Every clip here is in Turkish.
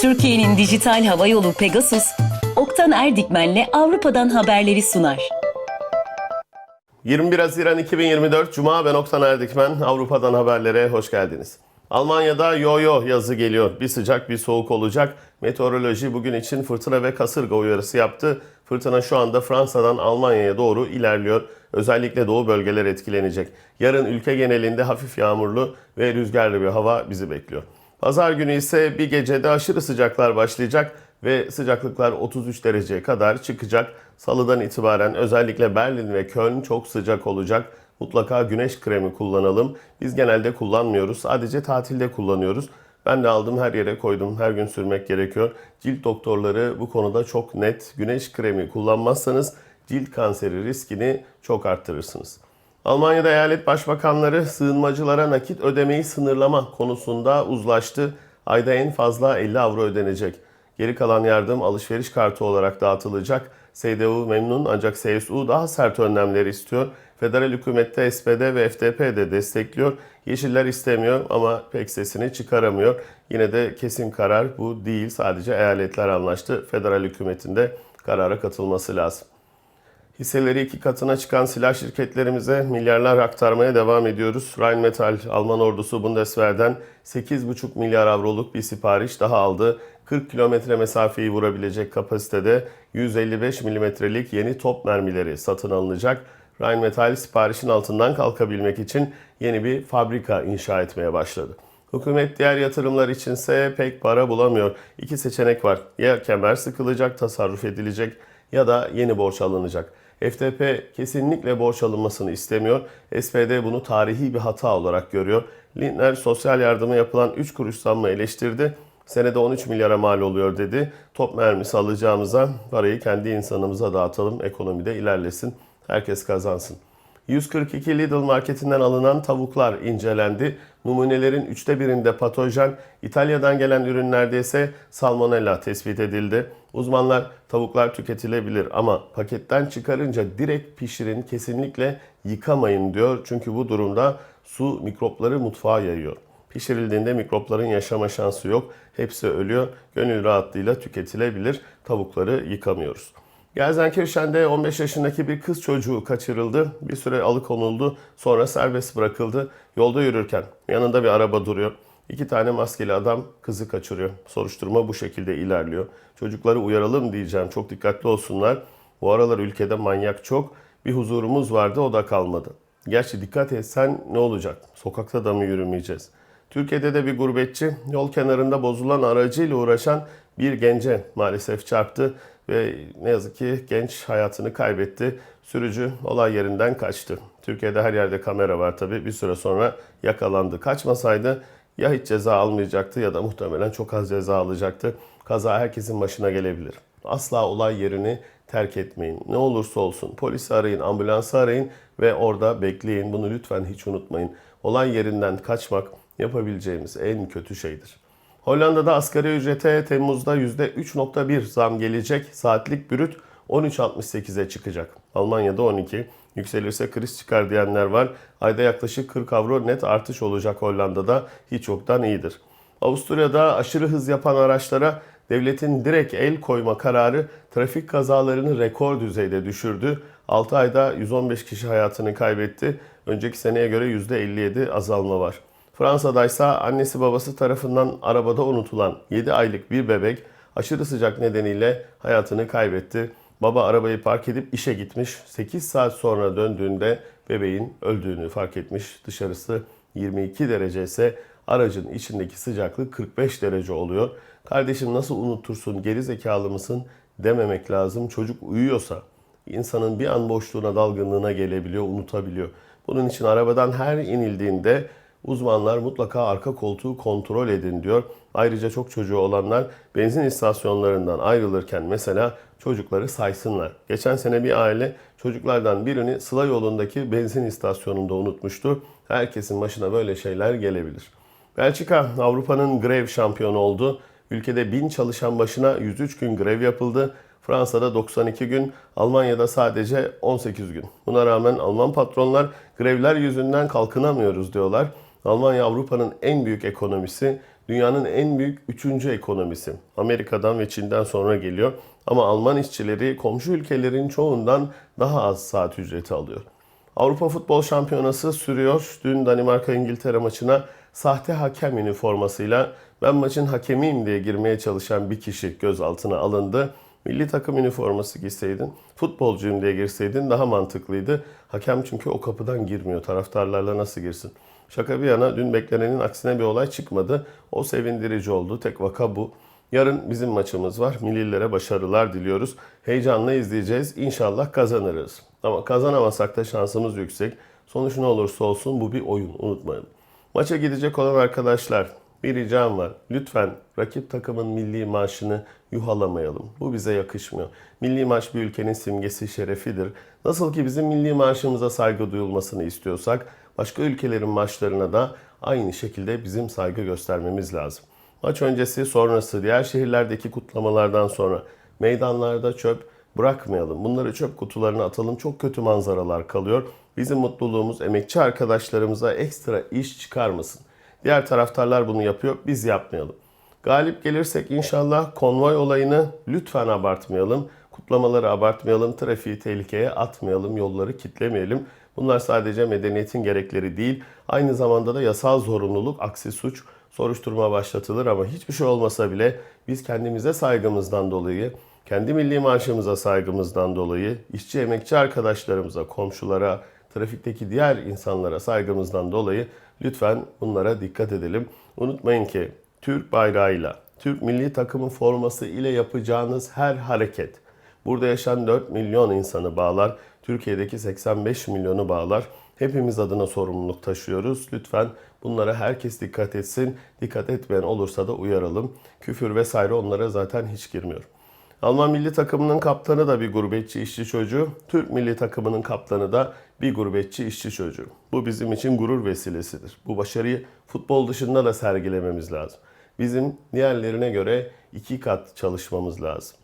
Türkiye'nin dijital hava yolu Pegasus, Oktan Erdikmen'le Avrupa'dan haberleri sunar. 21 Haziran 2024 Cuma ben Oktan Erdikmen. Avrupa'dan haberlere hoş geldiniz. Almanya'da yo-yo yazı geliyor. Bir sıcak bir soğuk olacak. Meteoroloji bugün için fırtına ve kasırga uyarısı yaptı. Fırtına şu anda Fransa'dan Almanya'ya doğru ilerliyor. Özellikle doğu bölgeler etkilenecek. Yarın ülke genelinde hafif yağmurlu ve rüzgarlı bir hava bizi bekliyor. Pazar günü ise bir gecede aşırı sıcaklar başlayacak ve sıcaklıklar 33 dereceye kadar çıkacak. Salıdan itibaren özellikle Berlin ve Köln çok sıcak olacak. Mutlaka güneş kremi kullanalım. Biz genelde kullanmıyoruz. Sadece tatilde kullanıyoruz. Ben de aldım her yere koydum. Her gün sürmek gerekiyor. Cilt doktorları bu konuda çok net. Güneş kremi kullanmazsanız cilt kanseri riskini çok arttırırsınız. Almanya'da eyalet başbakanları sığınmacılara nakit ödemeyi sınırlama konusunda uzlaştı. Ayda en fazla 50 avro ödenecek. Geri kalan yardım alışveriş kartı olarak dağıtılacak. CDU memnun ancak CSU daha sert önlemler istiyor. Federal hükümette SPD ve FDP de destekliyor. Yeşiller istemiyor ama pek sesini çıkaramıyor. Yine de kesin karar bu değil. Sadece eyaletler anlaştı. Federal hükümetinde karara katılması lazım. Hisseleri iki katına çıkan silah şirketlerimize milyarlar aktarmaya devam ediyoruz. Rheinmetall, Alman ordusu Bundeswehr'den 8,5 milyar avroluk bir sipariş daha aldı. 40 kilometre mesafeyi vurabilecek kapasitede 155 milimetrelik yeni top mermileri satın alınacak. Rheinmetall siparişin altından kalkabilmek için yeni bir fabrika inşa etmeye başladı. Hükümet diğer yatırımlar içinse pek para bulamıyor. İki seçenek var. Ya kemer sıkılacak, tasarruf edilecek ya da yeni borç alınacak. FDP kesinlikle borç alınmasını istemiyor. SPD bunu tarihi bir hata olarak görüyor. Lindner sosyal yardıma yapılan 3 kuruş zammı eleştirdi. Senede 13 milyara mal oluyor dedi. Top mermisi alacağımıza parayı kendi insanımıza dağıtalım. Ekonomide ilerlesin. Herkes kazansın. 142 Lidl marketinden alınan tavuklar incelendi. Numunelerin üçte birinde patojen, İtalya'dan gelen ürünlerde ise salmonella tespit edildi. Uzmanlar tavuklar tüketilebilir ama paketten çıkarınca direkt pişirin kesinlikle yıkamayın diyor. Çünkü bu durumda su mikropları mutfağa yayıyor. Pişirildiğinde mikropların yaşama şansı yok. Hepsi ölüyor. Gönül rahatlığıyla tüketilebilir. Tavukları yıkamıyoruz. Gelsenkirchen'de 15 yaşındaki bir kız çocuğu kaçırıldı. Bir süre alıkonuldu. Sonra serbest bırakıldı. Yolda yürürken yanında bir araba duruyor. İki tane maskeli adam kızı kaçırıyor. Soruşturma bu şekilde ilerliyor. Çocukları uyaralım diyeceğim. Çok dikkatli olsunlar. Bu aralar ülkede manyak çok. Bir huzurumuz vardı o da kalmadı. Gerçi dikkat etsen ne olacak? Sokakta da mı yürümeyeceğiz? Türkiye'de de bir gurbetçi yol kenarında bozulan aracıyla uğraşan bir gence maalesef çarptı ve ne yazık ki genç hayatını kaybetti. Sürücü olay yerinden kaçtı. Türkiye'de her yerde kamera var tabii. Bir süre sonra yakalandı. Kaçmasaydı ya hiç ceza almayacaktı ya da muhtemelen çok az ceza alacaktı. Kaza herkesin başına gelebilir. Asla olay yerini terk etmeyin. Ne olursa olsun polisi arayın, ambulansı arayın ve orada bekleyin. Bunu lütfen hiç unutmayın. Olay yerinden kaçmak yapabileceğimiz en kötü şeydir. Hollanda'da asgari ücrete Temmuz'da %3.1 zam gelecek. Saatlik bürüt 13.68'e çıkacak. Almanya'da 12. Yükselirse kriz çıkar diyenler var. Ayda yaklaşık 40 avro net artış olacak Hollanda'da. Hiç yoktan iyidir. Avusturya'da aşırı hız yapan araçlara devletin direkt el koyma kararı trafik kazalarını rekor düzeyde düşürdü. 6 ayda 115 kişi hayatını kaybetti. Önceki seneye göre %57 azalma var. Fransa'da ise annesi babası tarafından arabada unutulan 7 aylık bir bebek aşırı sıcak nedeniyle hayatını kaybetti. Baba arabayı park edip işe gitmiş. 8 saat sonra döndüğünde bebeğin öldüğünü fark etmiş. Dışarısı 22 derece ise aracın içindeki sıcaklık 45 derece oluyor. Kardeşim nasıl unutursun geri zekalı mısın dememek lazım. Çocuk uyuyorsa insanın bir an boşluğuna dalgınlığına gelebiliyor, unutabiliyor. Bunun için arabadan her inildiğinde Uzmanlar mutlaka arka koltuğu kontrol edin diyor. Ayrıca çok çocuğu olanlar benzin istasyonlarından ayrılırken mesela çocukları saysınlar. Geçen sene bir aile çocuklardan birini Sıla yolundaki benzin istasyonunda unutmuştu. Herkesin başına böyle şeyler gelebilir. Belçika Avrupa'nın grev şampiyonu oldu. Ülkede 1000 çalışan başına 103 gün grev yapıldı. Fransa'da 92 gün, Almanya'da sadece 18 gün. Buna rağmen Alman patronlar grevler yüzünden kalkınamıyoruz diyorlar. Almanya Avrupa'nın en büyük ekonomisi. Dünyanın en büyük üçüncü ekonomisi. Amerika'dan ve Çin'den sonra geliyor. Ama Alman işçileri komşu ülkelerin çoğundan daha az saat ücreti alıyor. Avrupa Futbol Şampiyonası sürüyor. Dün Danimarka-İngiltere maçına sahte hakem üniformasıyla ben maçın hakemiyim diye girmeye çalışan bir kişi gözaltına alındı. Milli takım üniforması giyseydin, futbolcuyum diye girseydin daha mantıklıydı. Hakem çünkü o kapıdan girmiyor. Taraftarlarla nasıl girsin? Şaka bir yana dün beklenenin aksine bir olay çıkmadı. O sevindirici oldu. Tek vaka bu. Yarın bizim maçımız var. Millilere başarılar diliyoruz. Heyecanla izleyeceğiz. İnşallah kazanırız. Ama kazanamasak da şansımız yüksek. Sonuç ne olursa olsun bu bir oyun. Unutmayın. Maça gidecek olan arkadaşlar bir ricam var. Lütfen rakip takımın milli maaşını yuhalamayalım. Bu bize yakışmıyor. Milli maaş bir ülkenin simgesi, şerefidir. Nasıl ki bizim milli maaşımıza saygı duyulmasını istiyorsak, başka ülkelerin maaşlarına da aynı şekilde bizim saygı göstermemiz lazım. Maç öncesi, sonrası, diğer şehirlerdeki kutlamalardan sonra meydanlarda çöp bırakmayalım. Bunları çöp kutularına atalım. Çok kötü manzaralar kalıyor. Bizim mutluluğumuz emekçi arkadaşlarımıza ekstra iş çıkarmasın. Diğer taraftarlar bunu yapıyor, biz yapmayalım. Galip gelirsek inşallah konvoy olayını lütfen abartmayalım. Kutlamaları abartmayalım, trafiği tehlikeye atmayalım, yolları kitlemeyelim. Bunlar sadece medeniyetin gerekleri değil, aynı zamanda da yasal zorunluluk, aksi suç, soruşturma başlatılır ama hiçbir şey olmasa bile biz kendimize saygımızdan dolayı, kendi milli maaşımıza saygımızdan dolayı, işçi emekçi arkadaşlarımıza, komşulara, trafikteki diğer insanlara saygımızdan dolayı lütfen bunlara dikkat edelim. Unutmayın ki Türk bayrağıyla, Türk milli takımın forması ile yapacağınız her hareket burada yaşayan 4 milyon insanı bağlar, Türkiye'deki 85 milyonu bağlar. Hepimiz adına sorumluluk taşıyoruz. Lütfen bunlara herkes dikkat etsin. Dikkat etmeyen olursa da uyaralım. Küfür vesaire onlara zaten hiç girmiyor. Alman milli takımının kaptanı da bir gurbetçi işçi çocuğu. Türk milli takımının kaptanı da bir gurbetçi işçi çocuğu. Bu bizim için gurur vesilesidir. Bu başarıyı futbol dışında da sergilememiz lazım. Bizim diğerlerine göre iki kat çalışmamız lazım.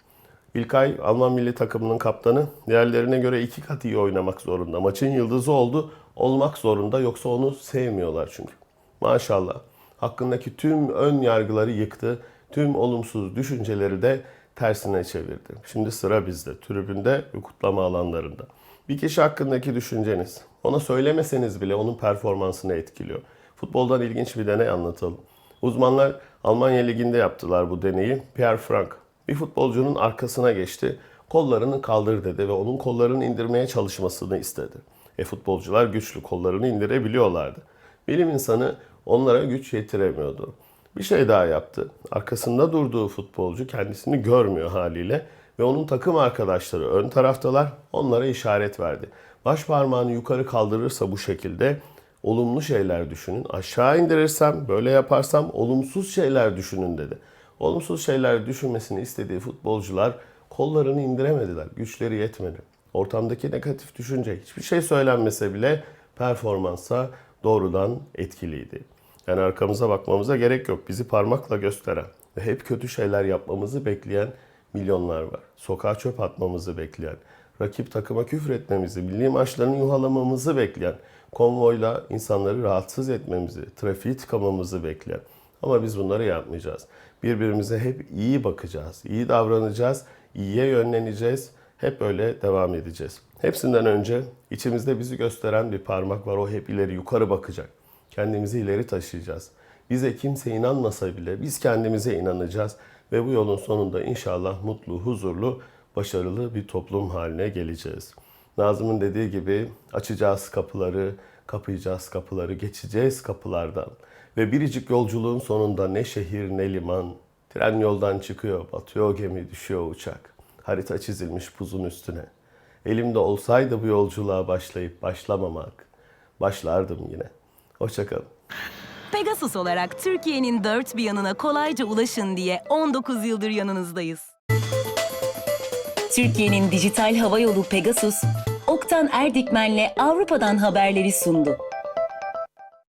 İlkay Alman milli takımının kaptanı diğerlerine göre iki kat iyi oynamak zorunda. Maçın yıldızı oldu, olmak zorunda yoksa onu sevmiyorlar çünkü. Maşallah. Hakkındaki tüm ön yargıları yıktı. Tüm olumsuz düşünceleri de tersine çevirdi. Şimdi sıra bizde. Tribünde ve kutlama alanlarında. Bir kişi hakkındaki düşünceniz. Ona söylemeseniz bile onun performansını etkiliyor. Futboldan ilginç bir deney anlatalım. Uzmanlar Almanya Ligi'nde yaptılar bu deneyi. Pierre Frank bir futbolcunun arkasına geçti. Kollarını kaldır dedi ve onun kollarını indirmeye çalışmasını istedi. E futbolcular güçlü kollarını indirebiliyorlardı. Bilim insanı onlara güç yetiremiyordu. Bir şey daha yaptı. Arkasında durduğu futbolcu kendisini görmüyor haliyle ve onun takım arkadaşları ön taraftalar onlara işaret verdi. Baş parmağını yukarı kaldırırsa bu şekilde olumlu şeyler düşünün. Aşağı indirirsem, böyle yaparsam olumsuz şeyler düşünün dedi. Olumsuz şeyler düşünmesini istediği futbolcular kollarını indiremediler. Güçleri yetmedi. Ortamdaki negatif düşünce hiçbir şey söylenmese bile performansa doğrudan etkiliydi. Yani arkamıza bakmamıza gerek yok. Bizi parmakla gösteren ve hep kötü şeyler yapmamızı bekleyen milyonlar var. Sokağa çöp atmamızı bekleyen, rakip takıma küfür etmemizi, milli maçlarını yuhalamamızı bekleyen, konvoyla insanları rahatsız etmemizi, trafiği tıkamamızı bekleyen. Ama biz bunları yapmayacağız. Birbirimize hep iyi bakacağız, iyi davranacağız, iyiye yönleneceğiz. Hep öyle devam edeceğiz. Hepsinden önce içimizde bizi gösteren bir parmak var. O hep ileri yukarı bakacak. Kendimizi ileri taşıyacağız. Bize kimse inanmasa bile biz kendimize inanacağız ve bu yolun sonunda inşallah mutlu, huzurlu, başarılı bir toplum haline geleceğiz. Nazım'ın dediği gibi açacağız kapıları, kapayacağız kapıları, geçeceğiz kapılardan. Ve biricik yolculuğun sonunda ne şehir ne liman, tren yoldan çıkıyor, batıyor gemi, düşüyor uçak. Harita çizilmiş buzun üstüne. Elimde olsaydı bu yolculuğa başlayıp başlamamak, başlardım yine. Hoşçakalın. Pegasus olarak Türkiye'nin dört bir yanına kolayca ulaşın diye 19 yıldır yanınızdayız. Türkiye'nin dijital hava yolu Pegasus, Oktan Erdikmen'le Avrupa'dan haberleri sundu.